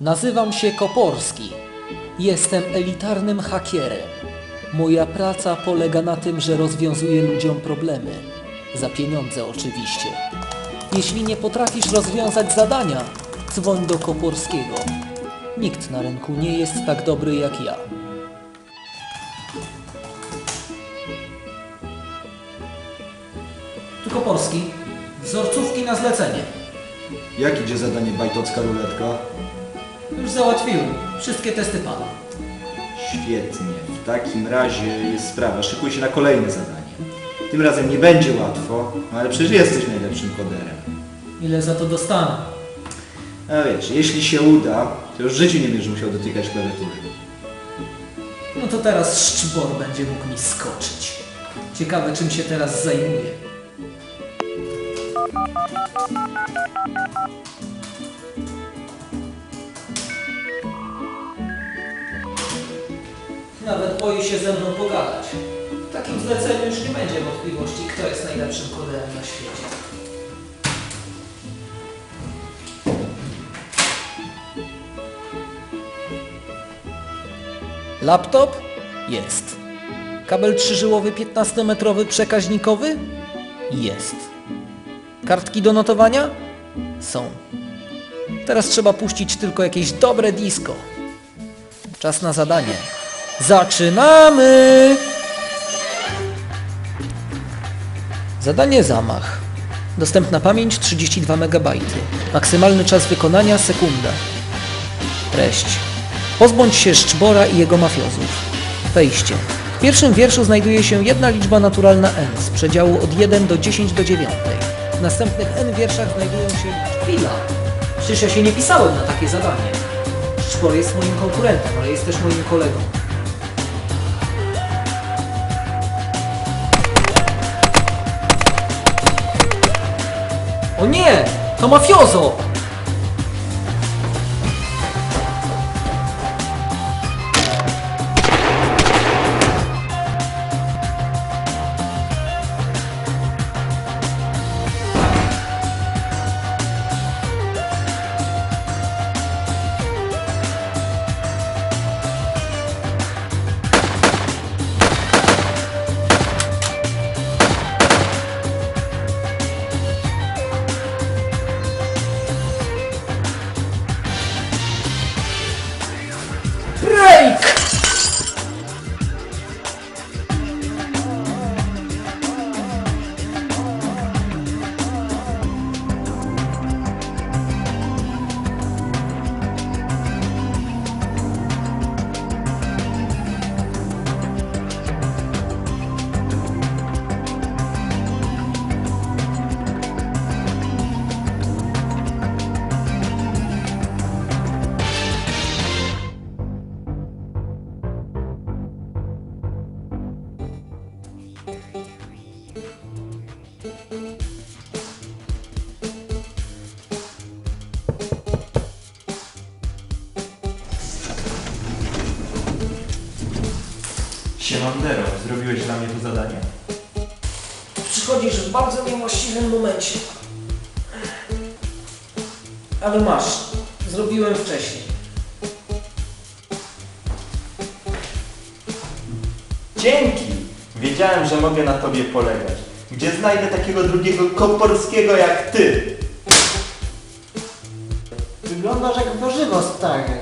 Nazywam się Koporski. Jestem elitarnym hakierem. Moja praca polega na tym, że rozwiązuję ludziom problemy. Za pieniądze oczywiście. Jeśli nie potrafisz rozwiązać zadania, dzwoń do Koporskiego. Nikt na rynku nie jest tak dobry jak ja. Tu Koporski. Wzorcówki na zlecenie. Jak idzie zadanie bajtocka ruletka? Już załatwiłem. Wszystkie testy padły. Świetnie. W takim razie jest sprawa. Szykuj się na kolejne zadanie. Tym razem nie będzie łatwo, no ale przecież jesteś najlepszym koderem. Ile za to dostanę? A wiesz, jeśli się uda, to już w życiu nie będziesz musiał dotykać klawiatury. No to teraz Szczbor będzie mógł mi skoczyć. Ciekawe, czym się teraz zajmuje. Nawet boi się ze mną pogadać. W takim zleceniu już nie będzie wątpliwości, kto jest najlepszym koderem na świecie. Laptop? Jest. Kabel trzyżyłowy 15-metrowy przekaźnikowy? Jest. Kartki do notowania? Są. Teraz trzeba puścić tylko jakieś dobre disco. Czas na zadanie. Zaczynamy! Zadanie zamach. Dostępna pamięć 32 MB. Maksymalny czas wykonania sekunda. Treść. Pozbądź się Szczbora i jego mafiozów. Wejście. W pierwszym wierszu znajduje się jedna liczba naturalna n z przedziału od 1 do 10 do 9. W następnych n wierszach znajdują się... Chwila! Przecież ja się nie pisałem na takie zadanie. Szczbor jest moim konkurentem, ale jest też moim kolegą. O nie! To mafiozo! Siemandero, zrobiłeś dla mnie to zadanie. Przychodzisz w bardzo niewłaściwym momencie. Ale masz. Zrobiłem wcześniej. Dzięki! Wiedziałem, że mogę na tobie polegać. Gdzie znajdę takiego drugiego koporskiego jak ty? Wyglądasz jak warzywo stare.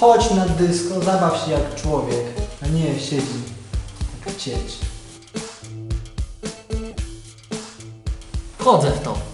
Chodź na dysko, zabaw się jak człowiek, a nie siedzi jak cieć. Wchodzę w to.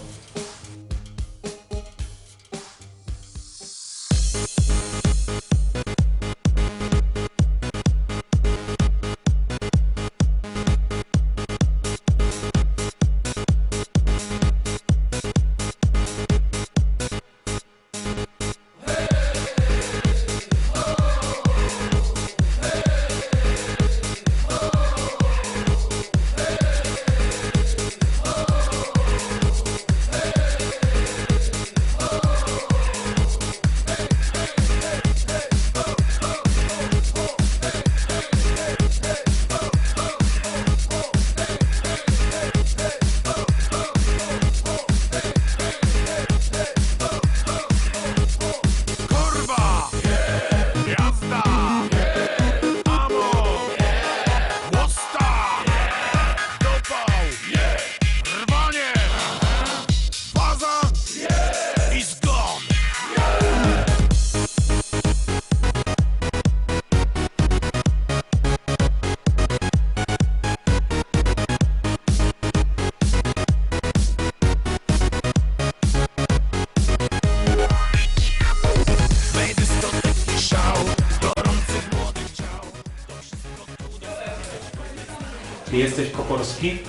Jesteś Koporski?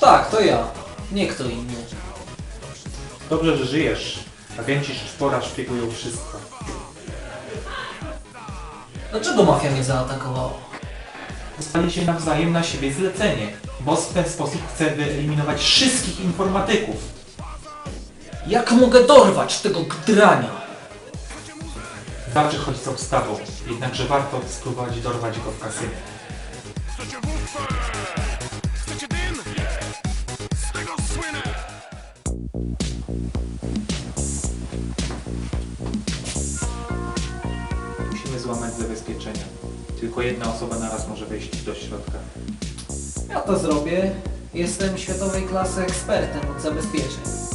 Tak, to ja. Nie kto inny. Dobrze, że żyjesz. Agenci Szpora szpiegują wszystko. Dlaczego mafia mnie zaatakowała? Dostali się nawzajem na siebie zlecenie. Boss w ten sposób chce wyeliminować wszystkich informatyków. Jak mogę dorwać tego gdrania? Zawsze choć z obstawą, jednakże warto spróbować dorwać go w kasynie. Tylko jedna osoba naraz może wejść do środka. Ja to zrobię. Jestem światowej klasy ekspertem od zabezpieczeń.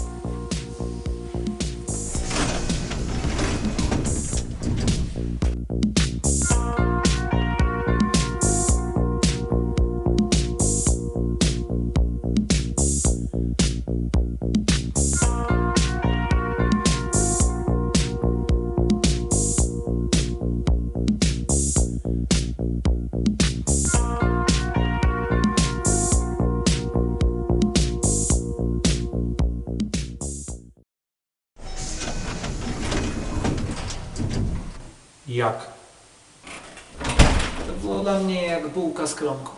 Było dla mnie jak bułka z kromką.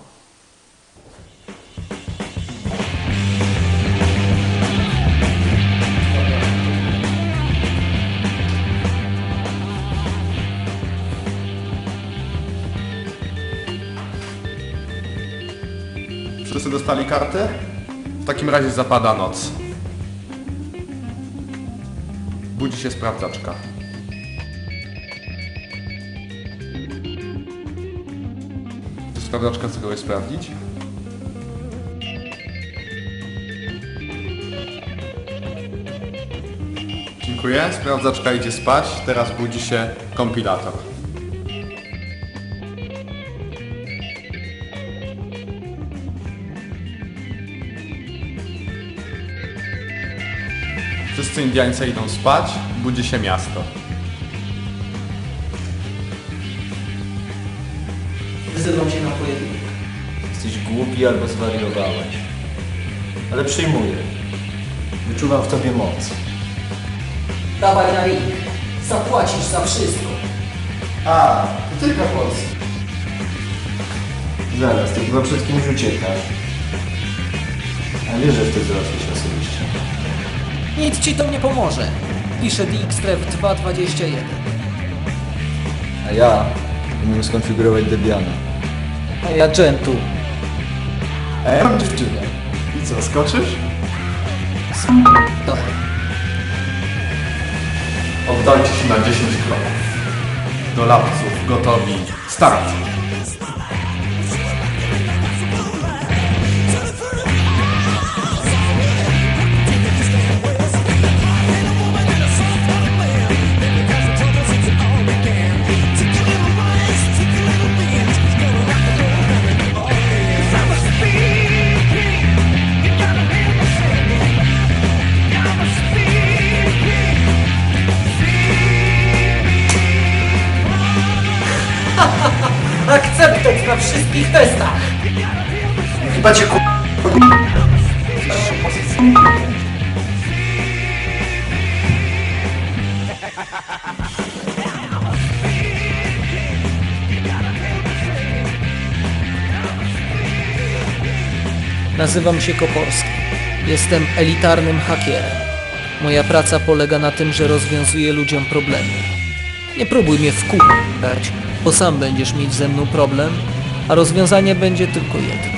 Wszyscy dostali karty? W takim razie zapada noc. Budzi się sprawdzaczka. Sprawdzaczka chce kogoś sprawdzić? Dziękuję. Sprawdzaczka idzie spać. Teraz budzi się kompilator. Wszyscy Indiańcy idą spać, budzi się miasto. Wyzywam się na pojedynek. Jesteś głupi albo zwariowałeś. Ale przyjmuję. Wyczuwam w tobie moc. Dawaj na ring. Zapłacisz za wszystko. A, to tylko Polski. Zaraz, ty chyba przed kimś uciekasz. A wiesz, że wtedy załatwisz osobiście. Nic ci to nie pomoże. Piszę Dijkstrew 221. A ja umiem skonfigurować Debiana. A ja Gentu. A ja mam dziewczynę. I co, skoczysz? To. Oddajcie się na 10 kroków. Do lapców, gotowi, start! Wszystkich testach. Chyba cię ku... Nazywam się Koporski. Jestem elitarnym hakierem. Moja praca polega na tym, że rozwiązuję ludziom problemy. Nie próbuj mnie wkupić, bo sam będziesz mieć ze mną problem, a rozwiązanie będzie tylko jedno.